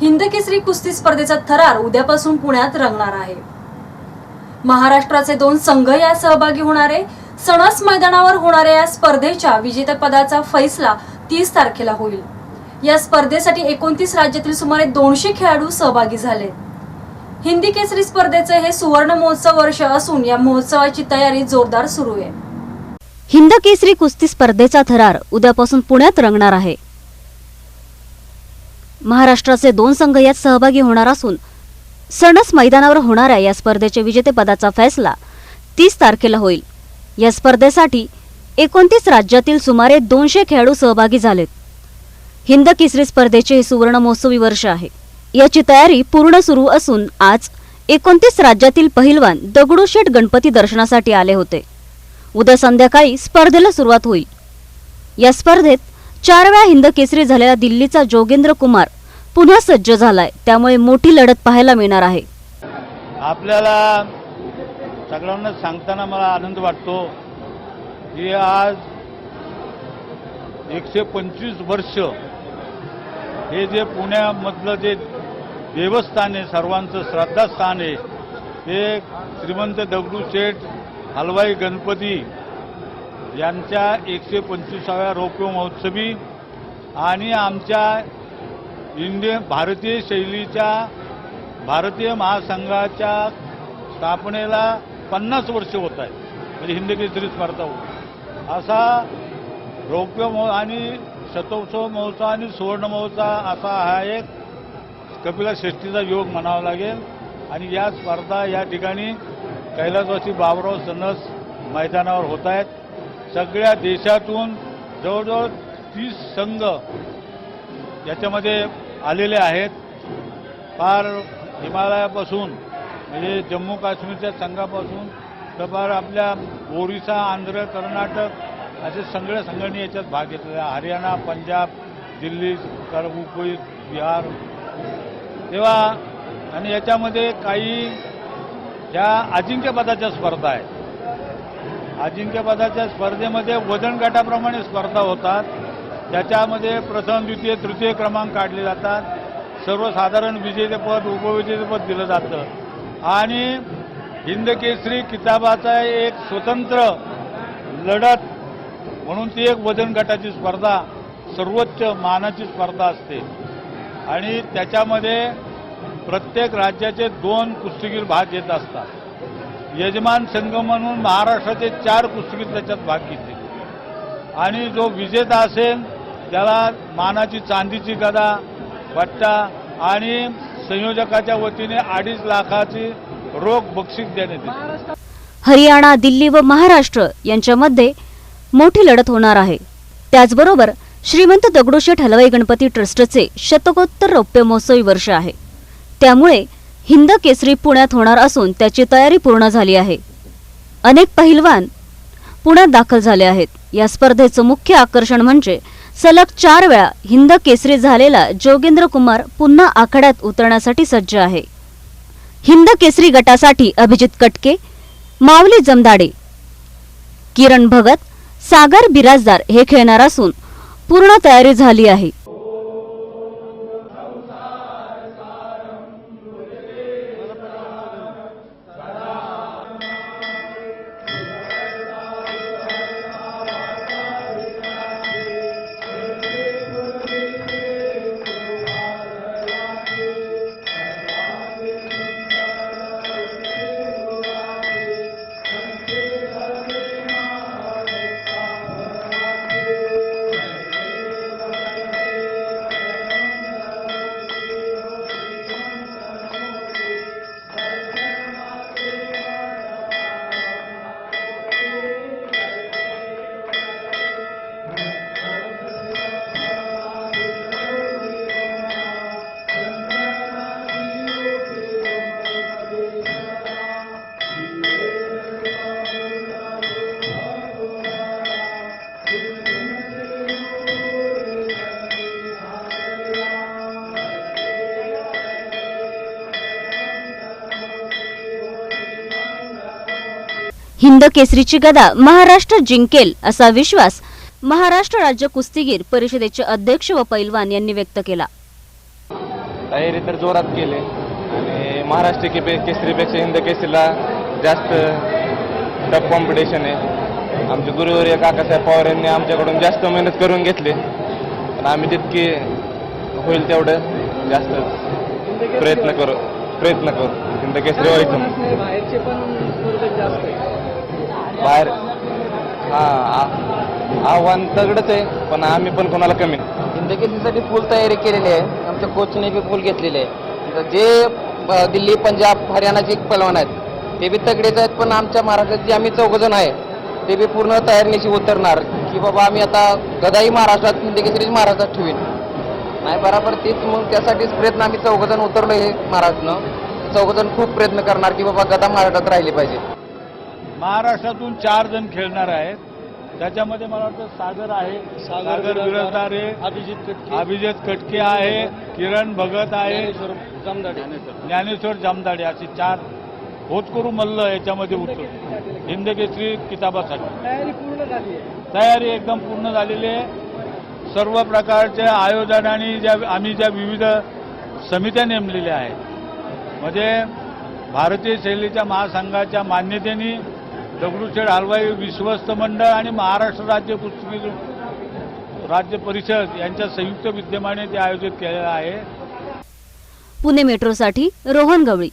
हिंद केसरी कुस्ती स्पर्धेचा थरार उद्यापासून पुण्यात रंगणार आहे. महाराष्ट्राचे दोन संघ या सहभागी होणारे सणस मैदानावर होणाऱ्या या स्पर्धेच्या विजेतेपदाचा फैसला तीस तारखेला होईल. या स्पर्धेसाठी एकोणतीस राज्यातील सुमारे दोनशे खेळाडू सहभागी झाले. हिंदी केसरी स्पर्धेचे हे सुवर्ण महोत्सव वर्ष असून या महोत्सवाची तयारी जोरदार सुरू आहे. हिंद केसरी कुस्ती स्पर्धेचा थरार उद्यापासून पुण्यात रंगणार आहे. महाराष्ट्राचे दोन संघ यात सहभागी होणार असून सणस मैदानावर होणाऱ्या या स्पर्धेच्या विजेतेपदाचा फैसला तीस तारखेला होईल. या स्पर्धेसाठी एकोणतीस राज्यातील सुमारे दोनशे खेळाडू सहभागी झालेत. हिंद केसरी स्पर्धेचे हे सुवर्ण महोत्सवी वर्ष आहे. याची तयारी पूर्ण सुरू असून आज एकोणतीस राज्यातील पहिलवान दगडूशेठ गणपती दर्शनासाठी आले होते. उद्या संध्याकाळी स्पर्धेला सुरुवात होईल. या स्पर्धेत चार वेळा हिंद केसरी झालेला दिल्लीचा जोगेंद्र कुमार पुन्हा सज्ज झालाय. त्यामुळे मोठी लढत पाहायला मिळणार आहे. आपल्याला सगळ्यांना सांगताना मला आनंद वाटतो की आज एकशे पंचवीस वर्ष हे जे पुण्यामधलं जे देवस्थान आहे सर्वांचं श्रद्धास्थान आहे ते श्रीमंत दगडूशेठ हलवाई गणपती यांच्या एकशे पंचवीसाव्या रौप्य महोत्सवी आणि आमच्या इंडियन भारतीय शैलीच्या भारतीय महासंघाच्या स्थापनेला पन्नास वर्ष होत आहे म्हणजे हिंद केसरी स्पर्धा होत. असा रौप्य महो आणि शतोत्सव महोत्सव आणि सुवर्ण महोत्सव असा हा एक कपिला श्रेष्ठीचा योग म्हणावा लागेल. आणि या स्पर्धा या ठिकाणी कैलासवासी बाबराव सनस मैदानावर होत आहेत. सगळ्या देशातून जवळजवळ तीस संघ याच्यामध्ये आलेले आहेत. फार हिमालयापासून म्हणजे जम्मू काश्मीरच्या संघापासून तर फार आपल्या ओरिसा आंध्र कर्नाटक असे सगळ्या संघांनी याच्यात भाग घेतलेला आहे. हरियाणा पंजाब दिल्ली कर मुंबई बिहार. तेव्हा आणि याच्यामध्ये काही ह्या अजिंक्यपदाच्या स्पर्धा आहेत. अजिंक्यपदाच्या स्पर्धेमध्ये वजन गटाप्रमाणे स्पर्धा होतात. त्याच्यामध्ये प्रथम द्वितीय तृतीय क्रमांक काढले जातात. सर्वसाधारण विजेतेपद उपविजेतेपद दिलं जातं. आणि हिंद केसरी किताबाचा एक स्वतंत्र लढत म्हणून ती एक वजन गटाची स्पर्धा सर्वोच्च मानाची स्पर्धा असते. आणि त्याच्यामध्ये प्रत्येक राज्याचे दोन कुस्तीगीर भाग घेत असतात. यजमान संघ म्हणून महाराष्ट्राचे चार कुस्तीगीर त्याच्यात भाग घेतले. आणि जो विजेता असेल त्याला मानाची चांदीची गदा पट्टा आणि संयोजकाच्या वतीने अडीच लाखाची रोख बक्षीस देण्यात येते. हरियाणा दिल्ली व महाराष्ट्र यांच्यामध्ये मोठी लढत होणार आहे. त्याचबरोबर श्रीमंत दगडूशेठ हलवाई गणपती ट्रस्टचे शतकोत्तर रौप्य महोत्सवी वर्ष आहे. त्यामुळे हिंद केसरी पुण्यात होणार असून त्याची तयारी पूर्ण झाली आहे. अनेक पहिलवान पुण्यात दाखल झाले आहेत. या स्पर्धेचं मुख्य आकर्षण म्हणजे सलग चार वेळा हिंद केसरी झालेला जोगेंद्र कुमार पुन्हा आखाड्यात उतरण्यासाठी सज्ज आहे. हिंद केसरी गटासाठी अभिजित कटके माऊली जमदाडे किरण भगत सागर बिराजदार हे खेळणार असून पूर्ण तयारी झाली आहे. हिंद केसरीची गदा महाराष्ट्र जिंकेल असा विश्वास महाराष्ट्र राज्य कुस्तीगीर परिषदेचे अध्यक्ष व पैलवान यांनी व्यक्त केला. तयारी तर जोरात केली. आणि महाराष्ट्र के केसरीपेक्षा हिंद केसरीला जास्त टफ कॉम्पिटिशन आहे. आमचे गुरुवर्य काकासाहेब पवार यांनी आमच्याकडून जास्त मेहनत करून घेतली. पण आम्ही तितकी होईल तेवढं जास्त प्रयत्न करू प्रयत्न करू. हिंद केसरी व्हायचं म्हणून. बाहेरचे पण स्पर्धक जास्त आहे बाहेर. हा आ- आव्हान तगडच आहे पण आम्ही पण कोणाला कमी नाही. फुल तयारी केलेली आहे. आमच्या कोचने बी फुल घेतलेली आहे. तर जे दिल्ली पंजाब हरियाणाचे पलवान आहेत ते बी तगडेच आहेत पण आमच्या महाराष्ट्रात जे आम्ही चौघजण आहे ते बी पूर्ण तयारीनिशी उतरणार की बाबा आम्ही आता गदाही महाराष्ट्रात हिंदकेसरीच महाराष्ट्रात ठेवीन. नाही बराबर तेच मग त्यासाठीच प्रयत्न आम्ही चौघजण उतरलो हे महाराष्ट्रनं चौघजण खूप प्रयत्न करणार की बाबा गदा महाराष्ट्रात राहिली पाहिजे. महाराष्ट्रातून चार जण खेळणार आहेत. त्याच्यामध्ये मला वाटतं सागर आहे. सागर बिरजदार आहे. अभिजित कटके अभिजित कटके आहे. किरण भगत आहे. ज्ञानेश्वर जामदाडे. ज्ञानेश्वर जामदाडे असे चार होतकरू मल्ल याच्यामध्ये उतरतो हिंद केसरी किताबासाठी. तयारी पूर्ण झाली आहे. तयारी एकदम पूर्ण झालेली आहे. सर्व प्रकारच्या आयोजनाने ज्या आम्ही ज्या विविध समित्या नेमलेल्या आहेत. म्हणजे भारतीय शैलीच्या महासंघाच्या मान्यतेने दगडूशेठ हलवाई विश्वस्त मंडळ आणि महाराष्ट्र राज्य पुस्तकी राज्य परिषद यांच्या संयुक्त विद्यमाने ते आयोजित केलेलं आहे. पुणे मेट्रोसाठी रोहन गवळी.